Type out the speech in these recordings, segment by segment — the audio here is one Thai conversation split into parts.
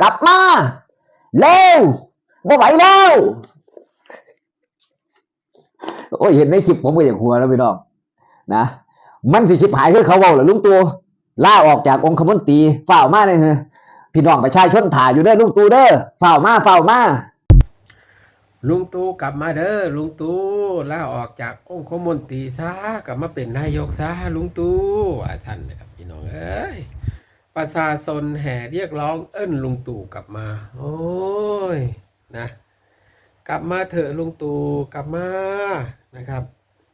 กลับมา เร็วไม่ไหวแล้ว โอ้ยเห็นในคลิปผมก็อย่างหัวแล้วพี่น้องนะ มันสิชิบหายคือเขาเว้าเหรอลุงตูล่าออกจากองคมนตรีฝ่าวมาเลยพี่น้องประชาชนถ่ายอยู่เด้อลุงตู่เด้อฝ่าวมาฝ่าวมาลุงตู่กลับมาเด้อลุงตู่ลาออกจากองคมนตรีซะกลับมาเป็นนายกซะลุงตู่อาชันนะครับพี่น้องเอ้ย ประชาชนแห่เรียกร้องเอิ้นลุงตู่กลับมา โอ้ยนะ กลับมาเถอะลุงตู่กลับมานะครับ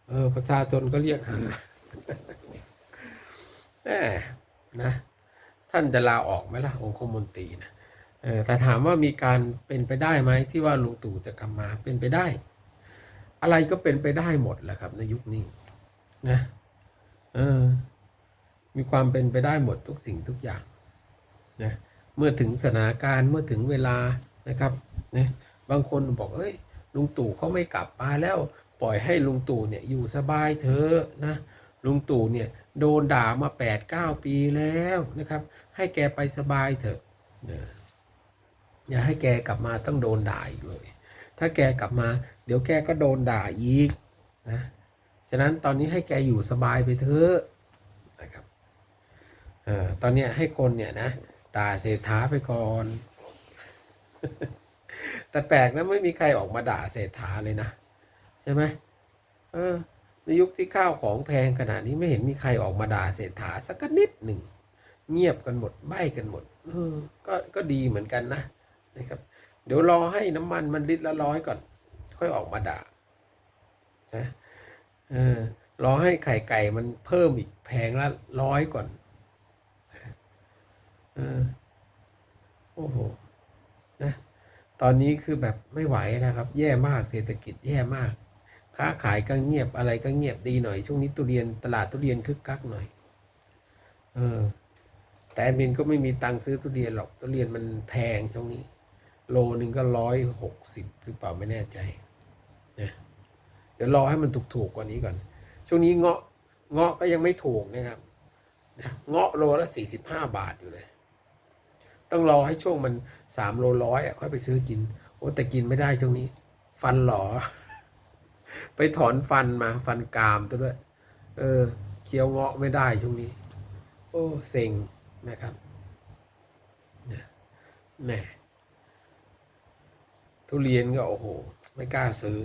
เออประชาชนก็เรียกหาแหมนะ ท่านจะลาออกไหมล่ะ องคมนตรีนะเออแต่ถามว่ามีการเป็นไปได้ไหมที่ว่าลุงตู่จะกลับมาเป็นไปได้ อะไรก็เป็นไปได้หมดแหละครับ ในยุคนี้นะ เออ มีความเป็นไปได้หมดทุกสิ่งทุกอย่างนะเมื่อถึงสถานการณ์เมื่อถึงเวลานะครับนะบางคนบอกเอ้ยลุงตู่เขาไม่กลับมาแล้ว ปล่อยให้ลุงตู่เนี่ยอยู่สบายเถอะนะลุงตู่เนี่ยโดนด่ามาแปดเก้าปีแล้วนะครับ ให้แกไปสบายเถอะนะอย่าให้แกกลับมาต้องโดนด่าอีกเลย ถ้าแกกลับมา เดี๋ยวแกก็โดนด่าอีกนะฉะนั้นตอนนี้ให้แกอยู่สบายไปเถอะนะครับ ออตอนเนี้ยให้คนเนี่ยนะด่าเศรษฐาไปก่อน แต่แปลกนะไม่มีใครออกมาด่าเศรษฐาเลยนะใช่ไหมเออในยุคที่ข้าวของแพงขนาดนี้ไม่เห็นมีใครออกมาด่าเศรษฐาสักนิดหนึ่งเงียบกันหมดใบ้กันหมดเออก็ก็ดีเหมือนกันนะนะครับ เดี๋ยวรอให้น้ำมันมันลิตรละร้อยก่อน ค่อยออกมาด่านะเออรอให้ไข่ไก่มันเพิ่มอีกแพงละร้อยก่อน เออโอ้โหนะตอนนี้คือแบบไม่ไหวนะครับ แย่มากเศรษฐกิจแย่มาก ค้าขายก็เงียบอะไรก็เงียบดีหน่อย ช่วงนี้ทุเรียนตลาดทุเรียนคึกคักหน่อย เออ แต่แอดมินก็ไม่มีตังค์ซื้อทุเรียนหรอกทุเรียนมันแพงช่วงนี้ โลหนึ่งก็ร้อยหกสิบหรือเปล่าไม่แน่ใจนะเดี๋ยวรอให้มันถูกๆกว่านี้ก่อน ช่วงนี้เงาะเงาะก็ยังไม่ถูกนะครับนะเงาะโลละสี่สิบห้าบาทอยู่เลย ต้องรอให้ช่วงมันสามโลร้อยอะค่อยไปซื้อกิน โอ้แต่กินไม่ได้ช่วงนี้ ฟันหลอ ไปถอนฟันมาฟันกรามตัวด้วย เออเคี้ยวเงาะไม่ได้ช่วงนี้ โอ้เซ็งนะครับเนี่ยแม่ทุเรียนก็โอ้โห ไม่กล้าซื้อ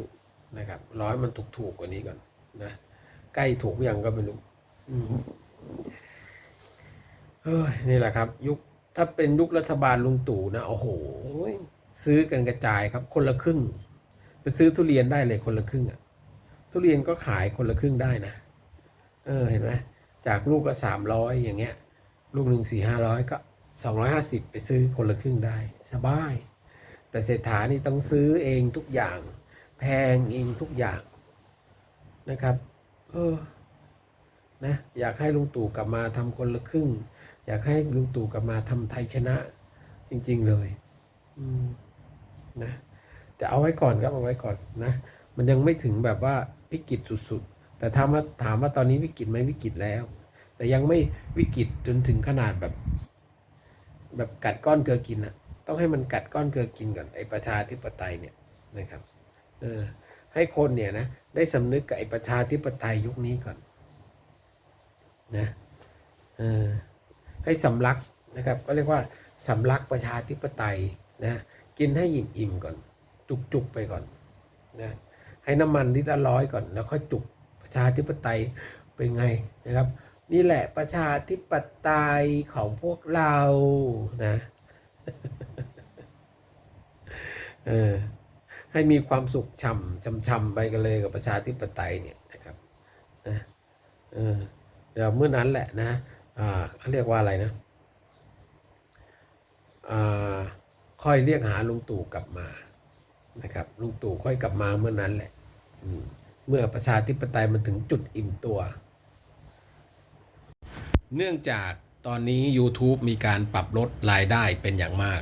นะครับ ร้อยมันถูกๆกกว่านี้ก่อนนะใกล้ถูกยังก็ไม่รู้เฮ้ยนี่แหละครับ ยุค ถ้าเป็นยุครัฐบาลลุงตู่นะโอ้โห ซื้อกันกระจายครับคนละครึ่ง ไปซื้อทุเรียนได้เลยคนละครึ่งอะทุเรียนก็ขายคนละครึ่งได้นะ เออเห็นไหมจากลูกละสามร้อยอย่างเงี้ย ลูกหนึ่งสี่ห้าร้อยก็สองร้อยห้าสิบไปซื้อคนละครึ่งได้ สบาย แต่เศรษฐานี่ต้องซื้อเองทุกอย่าง แพงเองทุกอย่างนะครับ เออนะอยากให้ลุงตู่กลับมาทำคนละครึ่ง อยากให้ลุงตู่กลับมาทำไทยชนะจริง ๆ เลยนะแต่เอาไว้ก่อนครับเอาไว้ก่อนนะ มันยังไม่ถึงแบบว่าวิกฤตสุดๆ แต่ถามว่าถามว่าตอนนี้วิกฤตไหมวิกฤตแล้ว แต่ยังไม่วิกฤตจนถึงขนาดแบบ แบบกัดก้อนเกลือกินอะต้องให้มันกัดก้อนเกลือกินก่อนไอ้ประชาธิปไตยเนี่ยนะครับเออให้คนเนี่ยนะได้สำนึกกับไอ้ประชาธิปไตยยุคนี้ก่อนนะเออ ให้สำลักนะครับก็เรียกว่าสำลักประชาธิปไตยนะกินให้อิ่มๆก่อน จุกๆไปก่อนนะให้น้ำมันลิตรละร้อยก่อนแล้วค่อยจุกประชาธิปไตยเป็นไงนะครับ นี่แหละประชาธิปไตยของพวกเรานะเออให้มีความสุขช่ำช่ำๆไปกันเลยกับประชาธิปไตยเนี่ยนะครับนะเออเดี๋ยวเมื่อนั้นแหละนะ อ่าเขาเรียกว่าอะไรนะอ่าค่อยเรียกหาลุงตู่กลับมานะครับลุงตู่ค่อยกลับมาเมื่อนั้นแหละมเมื่อประชาธิปไตยมันถึงจุดอิ่มตัว เนื่องจากตอนนี้ YouTube มีการปรับลดรายได้เป็นอย่างมาก